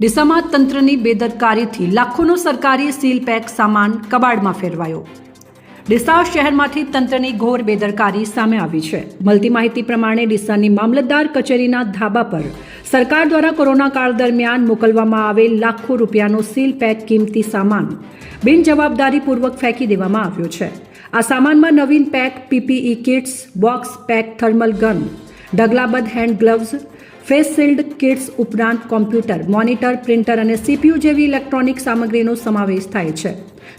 ડીસામાં તંત્રની બેદરકારીથી લાખોનો સરકારી seal pack સામાન કબાડમાં ફેરવાયો. ડીસા શહેરમાંથી તંત્રની ઘોર બેદરકારી સામે આવી છે. મળતી માહિતી પ્રમાણે ડીસાની મામલતદાર કચેરીના ધાબા પર સરકાર દ્વારા કોરોના કાળ દરમિયાન મોકલવામાં આવેલ લાખો રૂપિયાનો સીલ પેક કિંમતી સામાન બિનજવાબદારીપૂર્વક ફેંકી દેવામાં આવ્યો છે. આ સામાનમાં નવીન pack PPE kits, box pack, thermal gun ઢગલાબંધ hand gloves face shield kits ઉપરાંત કોમ્પ્યુટર, મોનિટર, પ્રિન્ટર અને સીપીયુ જેવી ઇલેક્ટ્રોનિક સામગ્રીનો સમાવેશ થાય છે.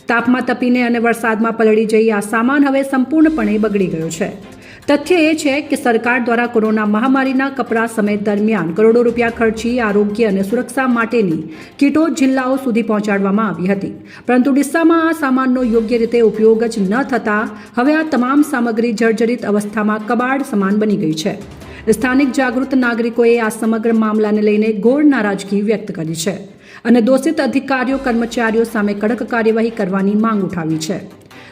તાપમાં તપીને અને વરસાદમાં પલળી જઈ આ સામાન હવે સંપૂર્ણપણે બગડી ગયો છે. તથ્ય એ છે કે સરકાર દ્વારા કોરોના મહામારીના કપરા સમય દરમિયાન કરોડો રૂપિયા ખર્ચી આરોગ્ય અને સુરક્ષા માટેની કીટો જિલ્લાઓ સુધી પહોંચાડવામાં આવી હતી. પરંતુ ડિસ્સામાં આ સામાનનો યોગ્ય રીતે ઉપયોગ જ ન થતાં હવે આ તમામ સામગ્રી જર્જરિત અવસ્થામાં કબાડ સમાન બની ગઈ છે. સ્થાનિક જાગૃત નાગરિકોએ આ સમગ્ર મામલાને લઈને ગોળ નારાજગી વ્યક્ત કરી છે અને દોષિત અધિકારીઓ કર્મચારીઓ સામે કડક કાર્યવાહી કરવાની માંગ ઉઠાવી છે.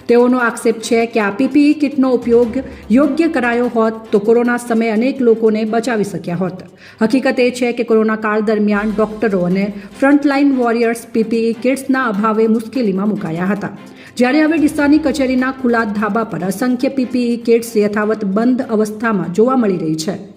તેઓનો આક્ષેપ છે કે આ પીપીઈ કિટનો ઉપયોગ યોગ્ય કરાયો હોત તો કોરોના સમયે અનેક લોકોને બચાવી શક્યા હોત. હકીકત એ છે કે કોરોના કાળ દરમિયાન ડોક્ટરો અને ફ્રન્ટલાઇન વોરિયર્સ પીપીઈ કિટ્સના અભાવે મુશ્કેલીમાં મુકાયા હતા. જ્યારે હવે ડિસ્સાની કચેરીના ખુલ્લા ધાબા પર અસંખ્ય પીપીઈ કિટ્સ યથાવત બંધ અવસ્થામાં જોવા મળી રહી છે.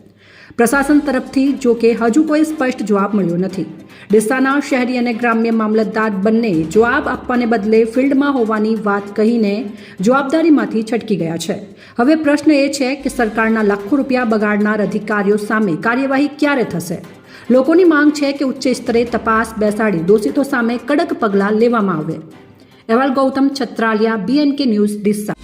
પ્રશાસન તરફથી, જો કે હજુ કોઈ સ્પષ્ટ જવાબ મળ્યો નથી. ડિસ્સાના શહેરી અને ગ્રામ્ય મામલતદાર બંને જવાબ આપવાને બદલે ફિલ્ડમાં હોવાની વાત કહીને જવાબદારીમાંથી છટકી ગયા છે. હવે પ્રશ્ન એ છે કે સરકારના લાખો રૂપિયા બગાડનાર અધિકારીઓ સામે કાર્યવાહી ક્યારે થશે? લોકોની માંગ છે કે ઉચ્ચ સ્તરે તપાસ બેસાડી દોષિતો સામે કડક પગલાં લેવામાં આવે. અહેવાલ ગૌતમ છત્રાલિયા બીએનકે ન્યૂઝ ડિસ્સા